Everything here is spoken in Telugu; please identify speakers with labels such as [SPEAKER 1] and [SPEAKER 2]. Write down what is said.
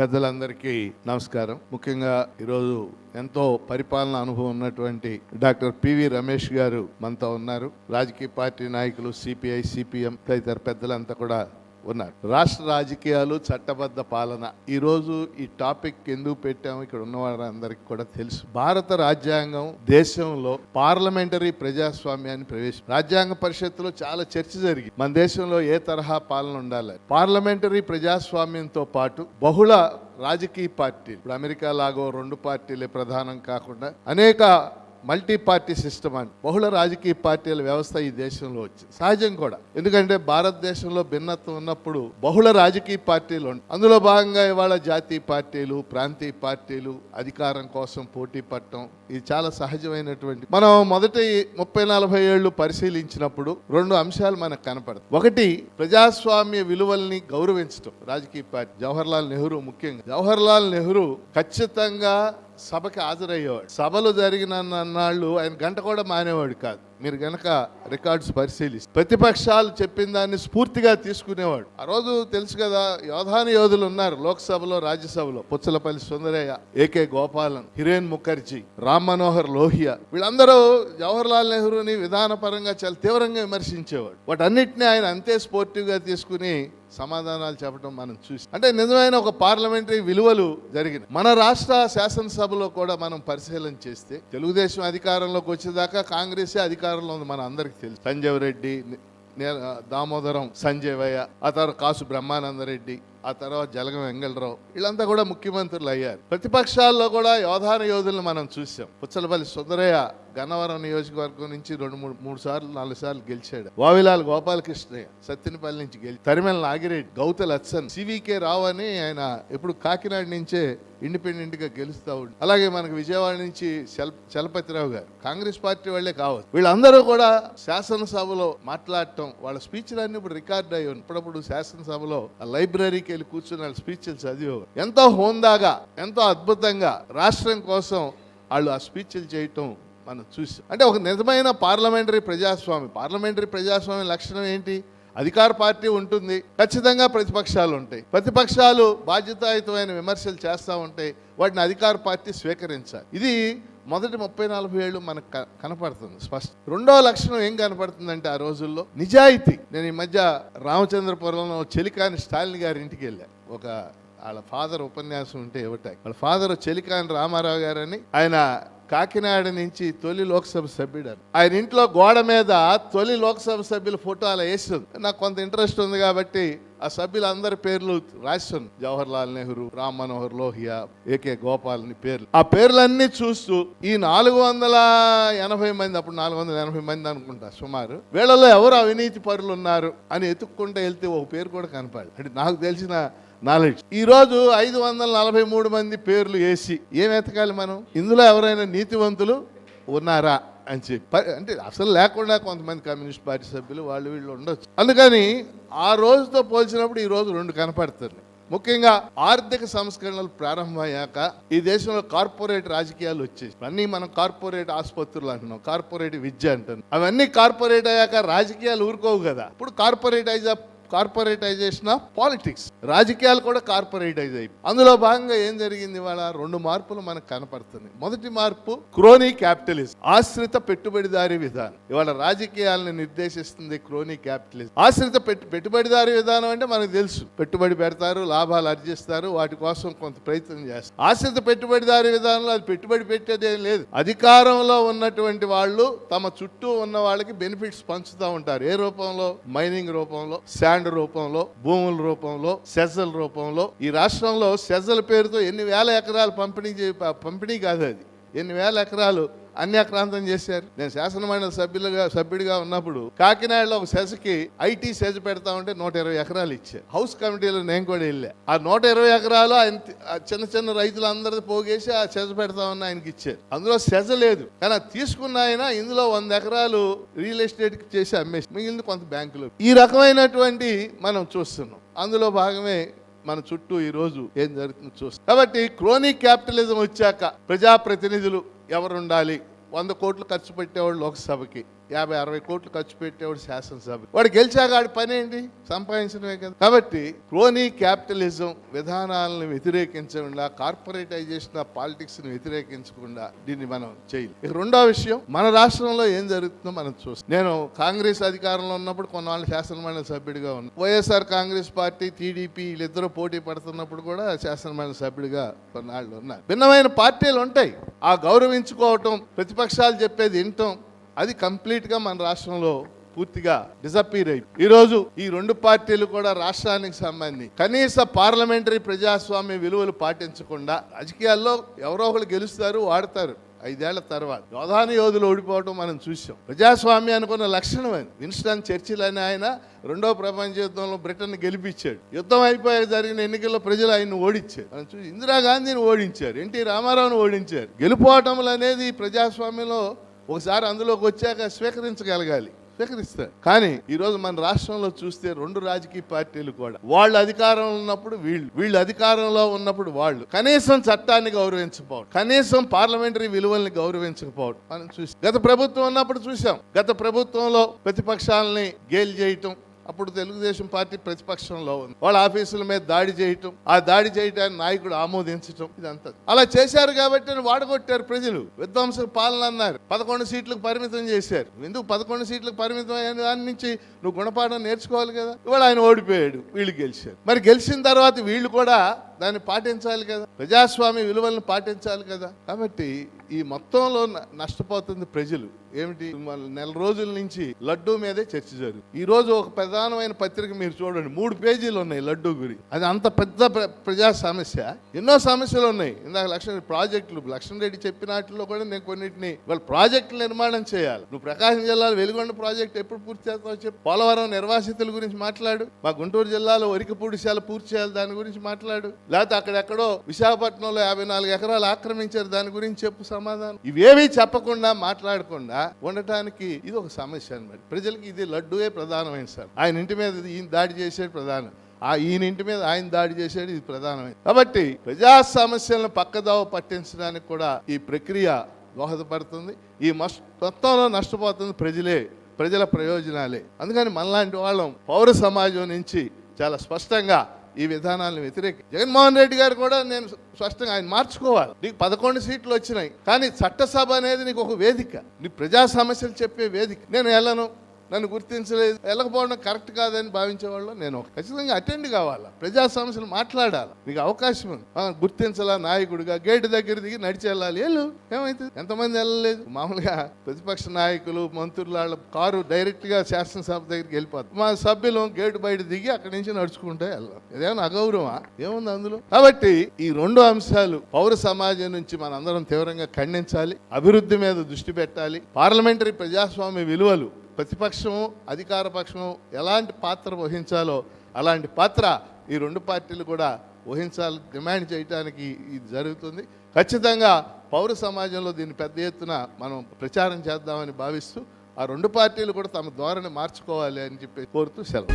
[SPEAKER 1] పెద్దలందరికీ నమస్కారం. ముఖ్యంగా ఈరోజు ఎంతో పరిపాలన అనుభవం ఉన్నటువంటి డాక్టర్ పివి రమేష్ గారు మనతో ఉన్నారు. రాజకీయ పార్టీ నాయకులు సిపిఐ సిపిఎం తదితర పెద్దలంతా కూడా ఉన్నారు. రాష్ట్ర రాజకీయాలు చట్టబద్ధ పాలన ఈరోజు ఈ టాపిక్ ఎందుకు పెట్టాము ఇక్కడ ఉన్న వారందరికీ కూడా తెలుసు. భారత రాజ్యాంగం దేశంలో పార్లమెంటరీ ప్రజాస్వామ్యాన్ని ప్రవేశ రాజ్యాంగ పరిషత్తులో చాలా చర్చ జరిగింది. మన దేశంలో ఏ తరహా పాలన ఉండాలి? పార్లమెంటరీ ప్రజాస్వామ్యంతో పాటు బహుళ రాజకీయ పార్టీలు ఇప్పుడు అమెరికా లాగో రెండు పార్టీలే ప్రధానం కాకుండా అనేక మల్టీ పార్టీ సిస్టమ్ అని బహుళ రాజకీయ పార్టీల వ్యవస్థ ఈ దేశంలో వచ్చింది సహజం కూడా. ఎందుకంటే భారతదేశంలో భిన్నత్వం ఉన్నప్పుడు బహుళ రాజకీయ పార్టీలు ఉన్నాయి అందులో భాగంగా ఇవాళ జాతీయ పార్టీలు ప్రాంతీయ పార్టీలు అధికారం కోసం పోటీ పట్టడం ఇది చాలా సహజమైనటువంటి మనం మొదటి ముప్పై నలభై ఏళ్ళు పరిశీలించినప్పుడు రెండు అంశాలు మనకు కనపడతాయి. ఒకటి ప్రజాస్వామ్య విలువల్ని గౌరవించడం రాజకీయ పార్టీ జవహర్లాల్ నెహ్రూ ముఖ్యంగా. జవహర్లాల్ నెహ్రూ ఖచ్చితంగా సభకి హాజరయ్యేవాడు. సభలు జరిగిన నాళ్ళు ఆయన గంట కూడా మానేవాడు కాదు. మీరు గనక రికార్డ్స్ పరిశీలిస్తే. ప్రతిపక్షాలు చెప్పిన దాన్ని స్ఫూర్తిగా తీసుకునేవాడు. ఆ రోజు తెలుసు కదా యోధాని యోధులు ఉన్నారు లోక్సభలో రాజ్యసభలో. పుచ్చలపల్లి సుందరయ్య ఏకే గోపాలన్ హిరేన్ ముఖర్జీ రామ్ మనోహర్ లోహియా. వీళ్ళందరూ జవహర్లాల్ నెహ్రూని విధానపరంగా చాలా తీవ్రంగా విమర్శించేవాడు. వాటన్నిటిని ఆయన అంతే స్పోర్టివ్గా తీసుకుని సమాధానాలు చెప్పడం మనం చూసి అంటే నిజమైన ఒక పార్లమెంటరీ విలువలు జరిగిన మన రాష్ట్ర శాసనసభలో కూడా మనం పరిశీలన చేస్తే తెలుగుదేశం అధికారంలోకి వచ్చేదాకా కాంగ్రెసే అధికారంలో ఉంది మన అందరికి తెలుసు. సంజయ్ రెడ్డి దామోదరం సంజయ్ వయ్య ఆ తర్వాత కాసు బ్రహ్మానందరెడ్డి ఆ తర్వాత జలగం వెంగళరావు వీళ్ళంతా కూడా ముఖ్యమంత్రులు అయ్యారు. ప్రతిపక్షాల్లో కూడా యోధాన యోధులను మనం చూసాం. పుచ్చలపల్లి సుందరయ్య గన్నవరం నియోజకవర్గం నుంచి రెండు మూడు మూడు సార్లు నాలుగు సార్లు గెలిచాడు. వావిలాల్ గోపాలకృష్ణయ్య సత్యనపల్లి నుంచి గెలిచి తరిమెల నాగిరెడ్డి గౌతల్ హత్సన్ సివికే రావు అని ఆయన ఎప్పుడు కాకినాడ నుంచే ఇండిపెండెంట్గా గెలుస్తూ ఉండి. అలాగే మనకు విజయవాడ నుంచి చలపతిరావు గారు కాంగ్రెస్ పార్టీ వాళ్ళే కావచ్చు. వీళ్ళందరూ కూడా శాసనసభలో మాట్లాడటం వాళ్ళ స్పీచ్లన్నీ ఇప్పుడు రికార్డ్ అయ్యి ఇప్పుడప్పుడు శాసనసభలో ఆ లైబ్రరీకి వెళ్ళి కూర్చుని వాళ్ళ స్పీచ్లు చదివేవారు. ఎంతో హోందాగా ఎంతో అద్భుతంగా రాష్ట్రం కోసం వాళ్ళు ఆ స్పీచ్లు చేయటం మనం చూసాం అంటే ఒక నిజమైన పార్లమెంటరీ ప్రజాస్వామ్యం పార్లమెంటరీ ప్రజాస్వామ్య లక్షణం ఏంటి? అధికార పార్టీ ఉంటుంది ఖచ్చితంగా ప్రతిపక్షాలు ఉంటాయి. ప్రతిపక్షాలు బాధ్యతాయుతమైన విమర్శలు చేస్తూ ఉంటాయి వాటిని అధికార పార్టీ స్వీకరించాలి. ఇది మొదటి ముప్పై నలభై ఏళ్ళు మనకు కనపడుతుంది స్పష్టం. రెండో లక్షణం ఏం కనపడుతుందంటే ఆ రోజుల్లో నిజాయితీ. నేను ఈ మధ్య రామచంద్రపురంలో చెలికాని స్టాలిన్ గారి ఇంటికి వెళ్ళా. ఒక వాళ్ళ ఫాదర్ ఉపన్యాసం ఉంటే ఇవ్వటాయి వాళ్ళ ఫాదర్ చెలికాని రామారావు గారని ఆయన కాకినాడ నుంచి తొలి లోక్సభ సభ్యుడు ఆయన ఇంట్లో గోడ మీద తొలి లోక్సభ సభ్యుల ఫోటో అలా వేస్తుంది నాకు కొంత ఇంట్రెస్ట్ ఉంది కాబట్టి ఆ సభ్యులందరి పేర్లు రాస్తుంది జవహర్లాల్ నెహ్రూ రామ్ మనోహర్ లోహియా ఏకే గోపాల్ అని పేర్లు. ఆ పేర్లన్నీ చూస్తూ ఈ నాలుగు వందల ఎనభై మంది అప్పుడు నాలుగు వందల ఎనభై మంది అనుకుంటా సుమారు వీళ్ళలో ఎవరు అవినీతి పరులు ఉన్నారు అని ఎత్తుక్కుంటూ వెళ్తే ఒక పేరు కూడా కనపడాలి అంటే నాకు తెలిసిన నాలెడ్జ్ ఈ రోజు ఐదు వందల నలభై మూడు మంది పేర్లు వేసి ఏం ఎతకాలి మనం? ఇందులో ఎవరైనా నీతివంతులు ఉన్నారా అని చెప్పి. అంటే అసలు లేకుండా కొంతమంది కమ్యూనిస్ట్ పార్టీ సభ్యులు వాళ్ళు వీళ్ళు ఉండొచ్చు. అందుకని ఆ రోజుతో పోల్చినప్పుడు ఈ రోజు రెండు కనపడుతుంది ముఖ్యంగా ఆర్థిక సంస్కరణలు ప్రారంభమయ్యాక ఈ దేశంలో కార్పొరేట్ రాజకీయాలు వచ్చేసి అన్నీ మనం కార్పొరేట్ ఆసుపత్రులు అంటున్నాం కార్పొరేట్ విద్య అంటున్నాం. అవన్నీ కార్పొరేట్ అయ్యాక రాజకీయాలు ఊరుకోవు కదా. ఇప్పుడు కార్పొరేటైజ్ కార్పొరేటైజేషన్ ఆఫ్ పాలిటిక్స్. రాజకీయాలు కూడా కార్పొరేటైజ్ అయ్యి. అందులో భాగంగా ఏం జరిగింది ఇవాళ? రెండు మార్పులు మనకు కనపడుతున్నాయి. మొదటి మార్పు క్రోనీ క్యాపిటలిజం ఆశ్రిత పెట్టుబడిదారీ విధానం. ఇవాళ రాజకీయాలను నిర్దేశిస్తుంది క్రోనీ క్యాపిటలిజం. ఆశ్రిత పెట్టు పెట్టుబడిదారీ విధానం అంటే మనకు తెలుసు. పెట్టుబడి పెడతారు లాభాలు అర్జిస్తారు వాటి కోసం కొంత ప్రయత్నం చేస్తారు. ఆశ్రిత పెట్టుబడిదారీ విధానంలో అది పెట్టుబడి పెట్టేది ఏం లేదు. అధికారంలో ఉన్నటువంటి వాళ్ళు తమ చుట్టూ ఉన్న వాళ్ళకి బెనిఫిట్స్ పంచుతూ ఉంటారు. ఏ రూపంలో? మైనింగ్ రూపంలో. శాండ్ రూపంలో భూముల రూపంలో సెజల రూపంలో ఈ రాష్ట్రంలో సెజల పేరుతో ఎన్ని వేల ఎకరాలు పంపిణీ చే- పంపిణీ కాదు అది. ఎన్ని వేల ఎకరాలు అన్యాక్రాంతం చేశారు. నేను శాసనమండలి సభ్యులుగా సభ్యుడిగా ఉన్నప్పుడు కాకినాడలో ఒక సెసకి ఐటీ సెజ్ పెడతా ఉంటే నూట ఇరవై ఎకరాలు ఇచ్చారు. హౌస్ కమిటీలో నేను కూడా వెళ్ళా. ఆ నూట ఇరవై ఎకరాలు ఆయన చిన్న చిన్న రైతులందరిది పోగేసి ఆ సెజ్ పెడతా ఉన్న ఆయనకి ఇచ్చారు. అందులో సెజ లేదు. కానీ తీసుకున్న ఆయన ఇందులో వంద ఎకరాలు రియల్ ఎస్టేట్ చేసి అమ్మేసి మిగిలింది కొంత బ్యాంకులో. ఈ రకమైనటువంటి మనం చూస్తున్నాం. అందులో భాగమే మన చుట్టూ ఈ రోజు ఏం జరుగుతుందో చూస్తాం. కాబట్టి క్రోనిక్ క్యాపిటలిజం వచ్చాక ప్రజాప్రతినిధులు ఎవరు ఉండాలి వంద కోట్లు ఖర్చు పెట్టేవాళ్ళు లోక్సభకి. యాభై అరవై కోట్లు ఖర్చు పెట్టేవాడు శాసనసభ. వాడు గెలిచాక ఆడి పని ఏంటి? సంపాదించడమే కదా. కాబట్టి క్రోనీ క్యాపిటలిజం విధానాలను వ్యతిరేకించకుండా కార్పొరేటైజేషన్ ఆఫ్ పాలిటిక్స్ని వ్యతిరేకించకుండా దీన్ని మనం చేయాలి. ఇక రెండో విషయం మన రాష్ట్రంలో ఏం జరుగుతుందో మనం చూస్తాం. నేను కాంగ్రెస్ అధికారంలో ఉన్నప్పుడు కొన్నాళ్ళు శాసనమండలి సభ్యుడిగా ఉన్నాను వైఎస్ఆర్ కాంగ్రెస్ పార్టీ టీడీపీ వీళ్ళిద్దరూ పోటీ పడుతున్నప్పుడు కూడా శాసనమండలి సభ్యుడిగా కొన్నాళ్ళు ఉన్నారు. భిన్నమైన పార్టీలు ఉంటాయి. ఆ గౌరవించుకోవటం ప్రతిపక్షాలు చెప్పేది వినటం అది కంప్లీట్గా మన రాష్ట్రంలో పూర్తిగా డిసపీర్ అయిపోయి ఈరోజు ఈ రెండు పార్టీలు కూడా రాష్ట్రానికి సంబంధించి కనీస పార్లమెంటరీ ప్రజాస్వామ్య విలువలు పాటించకుండా రాజకీయాల్లో ఎవరో ఒకరు గెలుస్తారు వాడతారు. ఐదేళ్ళ తర్వాత యోధాని యోధులు ఓడిపోవడం మనం చూసాం ప్రజాస్వామ్యం అనుకున్న లక్షణం అని విన్స్టన్ చర్చిల్ అని ఆయన రెండో ప్రపంచ యుద్ధంలో బ్రిటన్ గెలిపించాడు. యుద్ధం అయిపోయాక జరిగిన ఎన్నికల్లో ప్రజలు ఆయన్ని ఓడించారు. మనం చూసి ఇందిరాగాంధీని ఓడించారు ఎన్టీ రామారావుని ఓడించారు. గెలుపోవటములు అనేది ప్రజాస్వామ్యంలో ఒకసారి అందులోకి వచ్చాక స్వీకరించగలగాలి. స్వీకరిస్తారు కానీ ఈరోజు మన రాష్ట్రంలో చూస్తే రెండు రాజకీయ పార్టీలు కూడా. వాళ్ళు అధికారంలో ఉన్నప్పుడు వీళ్ళు వీళ్ళు అధికారంలో ఉన్నప్పుడు వాళ్ళు. కనీసం చట్టాన్ని గౌరవించకపోవడం కనీసం పార్లమెంటరీ విలువల్ని గౌరవించకపోవడం మనం చూసి. గత ప్రభుత్వం ఉన్నప్పుడు చూసాం. గత ప్రభుత్వంలో ప్రతిపక్షాలని గేలి చేయటం అప్పుడు తెలుగుదేశం పార్టీ ప్రతిపక్షంలో ఉంది. వాళ్ళ ఆఫీసుల మీద దాడి చేయటం ఆ దాడి చేయటాన్ని నాయకుడు ఆమోదించటం ఇదంతా. అలా చేశారు కాబట్టి వాడగొట్టారు ప్రజలు. విధ్వంస పాలన అన్నారు. పదకొండు సీట్లకు పరిమితం చేశారు. ఎందుకు పదకొండు సీట్లకు పరిమితం అయిన దాని నుంచి నువ్వు గుణపాఠం నేర్చుకోవాలి కదా? ఇవాళ ఆయన ఓడిపోయాడు. వీళ్ళు గెలిచారు. మరి గెలిచిన తర్వాత వీళ్ళు కూడా దాన్ని పాటించాలి కదా. ప్రజాస్వామ్య విలువలను పాటించాలి కదా. కాబట్టి ఈ మొత్తంలో నష్టపోతుంది ప్రజలు. ఏమిటి? నెల రోజుల నుంచి లడ్డూ మీదే చర్చ జరుగు ఈ రోజు ఒక ప్రధానమైన పత్రిక మీరు చూడండి. మూడు పేజీలు ఉన్నాయి లడ్డూ గురి. అది అంత పెద్ద ప్ర- ప్రజా సమస్య. ఎన్నో సమస్యలు ఉన్నాయి. ఇందాక లక్ష్మణ ప్రాజెక్టులు లక్ష్మణ్ రెడ్డి చెప్పిన కూడా నేను కొన్నిటిని వాళ్ళు ప్రాజెక్టులు నిర్మాణం చేయాలి. నువ్వు ప్రకాశం జిల్లాలో వెలుగొండ ప్రాజెక్ట్ ఎప్పుడు పూర్తి చేస్తావు చెప్పు. పోలవరం నిర్వాసితుల గురించి మాట్లాడు. మా గుంటూరు జిల్లాలో వరికపూడిశాల పూర్తి చేయాలి. దాని గురించి మాట్లాడు. లేకపోతే అక్కడెక్కడో విశాఖపట్నంలో యాభై నాలుగు ఎకరాలు ఆక్రమించారు. దాని గురించి చెప్పు సమాధానం. ఇవేవి చెప్పకుండా మాట్లాడకుండా ఉండటానికి ఇది ఒక సమస్య అనమాట ప్రజలకి ఇది లడ్డూయే ప్రధానమైన సార్. ఆయన ఇంటి మీద ఈయన దాడి చేసేది ప్రధానం. ఆ ఈయన ఇంటి మీద ఆయన దాడి చేసేది ఇది ప్రధానమైంది కాబట్టి ప్రజా సమస్యలను పక్కదావ పట్టించడానికి కూడా ఈ ప్రక్రియ దోహదపడుతుంది. ఈ మొత్తంలో నష్టపోతుంది ప్రజలే ప్రజల ప్రయోజనాలే. అందుకని మనలాంటి వాళ్ళం పౌర సమాజం నుంచి చాలా స్పష్టంగా ఈ విధానాలను వ్యతిరేక జగన్మోహన్ రెడ్డి గారు కూడా నేను స్పష్టంగా ఆయన మార్చుకోవాలి. నీకు పదకొండు సీట్లు వచ్చినాయి. కానీ చట్టసభ అనేది నీకు ఒక వేదిక. నీ ప్రజా సమస్యలు చెప్పే వేదిక. నేను వెళ్ళను. నన్ను గుర్తించలేదు. వెళ్ళకపోవడం కరెక్ట్ కాదని భావించేవాళ్ళు నేను ఒక- ఖచ్చితంగా అటెండ్ కావాలా? ప్రజా సమస్యలు మాట్లాడాలి? మీకు అవకాశం ఉంది. గుర్తించాలా? నాయకుడిగా గేటు దగ్గర దిగి నడిచి వెళ్ళాలి. వెళ్ళు. ఏమైతుంది? ఎంతమంది వెళ్ళలేదు? మామూలుగా ప్రతిపక్ష నాయకులు మంత్రులు వాళ్ళ కారు డైరెక్ట్గా శాసనసభ దగ్గరికి వెళ్ళిపోతారు. మా సభ్యులు గేటు బయట దిగి అక్కడి నుంచి నడుచుకుంటే వెళ్ళాలి. ఇదేమన్నా అగౌరవమా? ఏముంది అందులో? కాబట్టి ఈ రెండు అంశాలు పౌర సమాజం నుంచి మనందరం తీవ్రంగా ఖండించాలి. అభివృద్ధి మీద దృష్టి పెట్టాలి. పార్లమెంటరీ ప్రజాస్వామ్య విలువలు ప్రతిపక్షము అధికార పక్షము ఎలాంటి పాత్ర వహించాలో అలాంటి పాత్ర ఈ రెండు పార్టీలు కూడా వహించాలి డిమాండ్ చేయడానికి ఇది జరుగుతుంది. ఖచ్చితంగా పౌర సమాజంలో దీన్ని పెద్ద ఎత్తున మనం ప్రచారం చేద్దామని భావిస్తూ ఆ రెండు పార్టీలు కూడా తమ ధోరణి మార్చుకోవాలి అని చెప్పి కోరుతూ సెలవు.